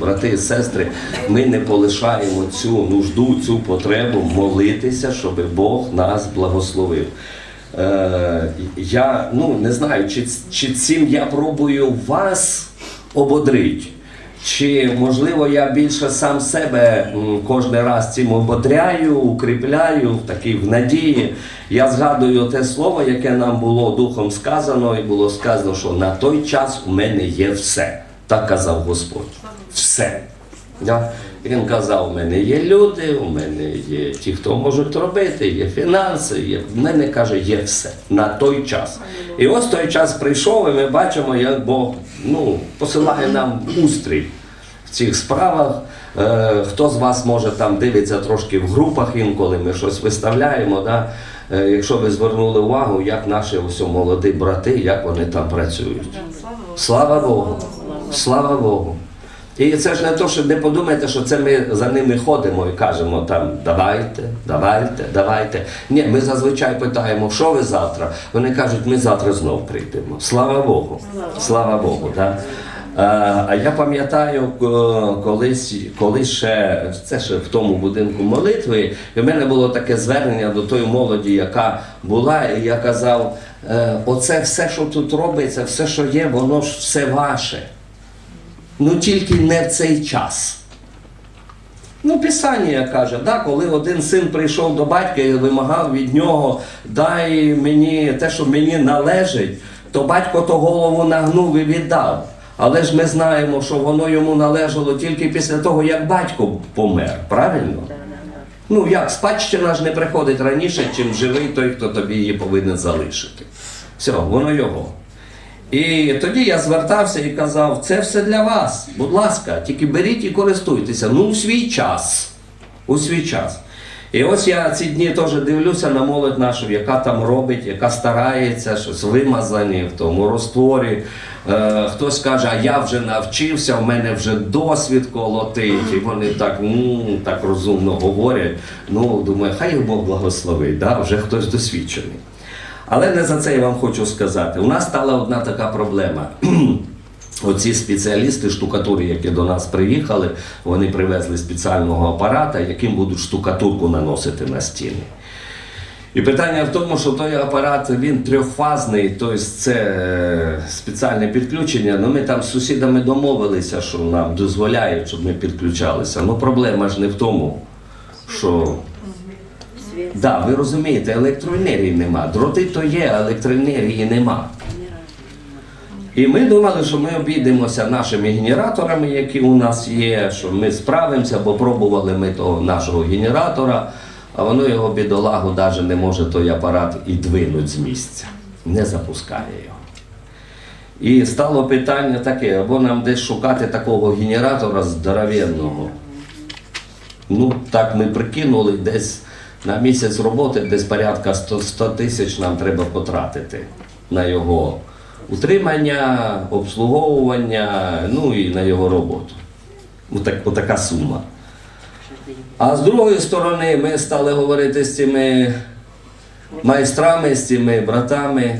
брати і сестри, ми не полишаємо цю нужду, цю потребу молитися, щоб Бог нас благословив. Е, я ну, не знаю, чи, чи цим я пробую вас ободрити. Чи можливо я більше сам себе кожен раз цим ободряю, укріпляю в такій в надії. Я згадую те слово, яке нам було духом сказано, і було сказано, що на той час у мене є все. Так казав Господь. Все. Да? Він казав, у мене є люди, у мене є ті, хто можуть робити, є фінанси, є. в мене каже, є все на той час. І ось той час прийшов, і ми бачимо, як Бог ну, посилає нам устрій в цих справах. Е, хто з вас може там дивиться трошки в групах інколи ми щось виставляємо. Да? Е, якщо ви звернули увагу, як наші ось молоді брати, як вони там працюють. Слава Богу! Слава Богу! І це ж не то, що не подумайте, що це ми за ними ходимо і кажемо там давайте, давайте, давайте. Ні, ми зазвичай питаємо, що ви завтра. Вони кажуть, ми завтра знов прийдемо. Слава Богу! Слава Богу! Да? А, я пам'ятаю, колись, колись ще це ще в тому будинку молитви, і в мене було таке звернення до тої молоді, яка була, і я казав: е, оце все, що тут робиться, все, що є, воно ж все ваше. Ну тільки не в цей час. Ну, Писання каже, да, коли один син прийшов до батька і вимагав від нього, дай мені те, що мені належить, то батько то голову нагнув і віддав. Але ж ми знаємо, що воно йому належало тільки після того, як батько помер, правильно? Ну як, спадщина ж не приходить раніше, чим живий той, хто тобі її повинен залишити. Все, воно його. І тоді я звертався і казав, це все для вас, будь ласка, тільки беріть і користуйтеся. Ну, у свій час. У свій час. І ось я ці дні теж дивлюся на молодь нашу, яка там робить, яка старається, щось вимазані в тому розтворі. Е, хтось каже, а я вже навчився, в мене вже досвід колотить. І вони так, так розумно говорять. Ну, думаю, хай Бог благословить, да? вже хтось досвідчений. Але не за це я вам хочу сказати. У нас стала одна така проблема. Оці спеціалісти штукатури, які до нас приїхали, вони привезли спеціального апарата, яким будуть штукатурку наносити на стіни. І питання в тому, що той апарат він трьохфазний, тобто це е, спеціальне підключення. Ну ми там з сусідами домовилися, що нам дозволяють, щоб ми підключалися. Ну проблема ж не в тому, що Да, ви розумієте, електроенергії нема. Дроти то є, а електроенергії нема. І ми думали, що ми обійдемося нашими генераторами, які у нас є, що ми справимося, бо пробували ми того нашого генератора, а воно його бідолагу навіть не може той апарат і двинуть з місця, не запускає його. І стало питання таке, або нам десь шукати такого генератора здоровенного. Ну, так ми прикинули, десь на місяць роботи, десь порядка 100, 100 тисяч нам треба потратити на його утримання, обслуговування, ну і на його роботу. Отак, отака сума. А з другої сторони, ми стали говорити з цими майстрами, з цими братами.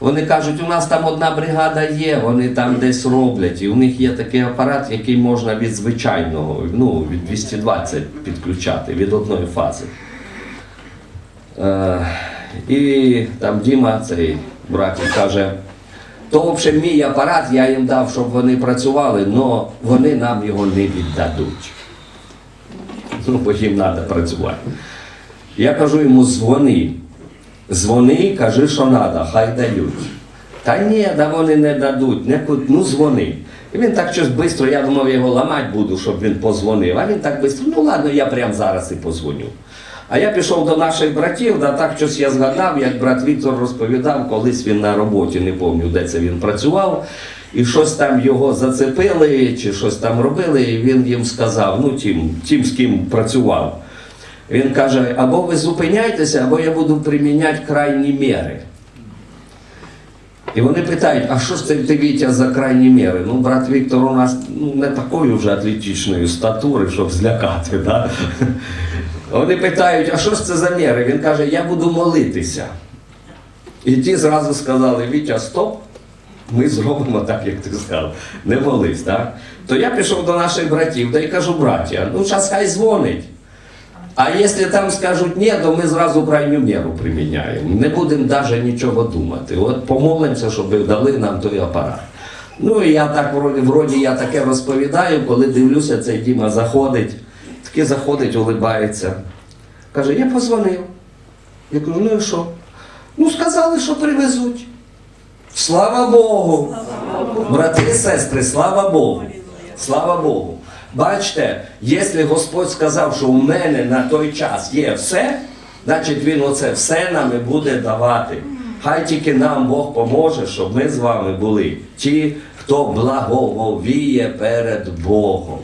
Вони кажуть, у нас там одна бригада є, вони там десь роблять, і у них є такий апарат, який можна від звичайного, ну, від 220 підключати від одної фази. Е, і там Діма, цей братик, каже, то взагалі мій апарат, я їм дав, щоб вони працювали, але вони нам його не віддадуть. Ну, бо їм треба працювати. Я кажу йому, дзвони. Дзвони, кажи, що треба, хай дають. Та ні, да вони не дадуть, не, ну дзвони. І він так щось швидко, я думав, його ламати буду, щоб він позвонив. А він так швидко, ну ладно, я прямо зараз і позвоню. А я пішов до наших братів, да так щось я згадав, як брат Віктор розповідав, колись він на роботі, не пам'ятаю, де це він працював, і щось там його зацепили, чи щось там робили, і він їм сказав, ну тим, тим з ким працював. Він каже, або ви зупиняйтеся, або я буду приміняти крайні міри. І вони питають, а що ж це ти Вітя за крайні міри? Ну, брат Віктор у нас ну, не такої вже атлетичної статури, щоб злякати. Да? Вони питають, а що ж це за міри? Він каже, я буду молитися. І ті зразу сказали, Вітя, стоп. ми зробимо так, як ти сказав. Не молись, так? То я пішов до наших братів, та й кажу, браття, ну зараз хай дзвонить. А якщо там скажуть ні, то ми зразу крайню міру приміняємо. Не будемо навіть нічого думати. От помолимося, щоб дали нам той апарат. Ну і я так вроді, вроді я таке розповідаю, коли дивлюся, цей Діма заходить, таки заходить, улибається. Каже, я позвонив. Я кажу, ну і що? Ну, сказали, що привезуть. Слава Богу! Брати і сестри, слава Богу! Слава Богу! Бачите, якщо Господь сказав, що у мене на той час є все, значить Він оце все нам і буде давати. Хай тільки нам Бог поможе, щоб ми з вами були ті, хто благововіє перед Богом.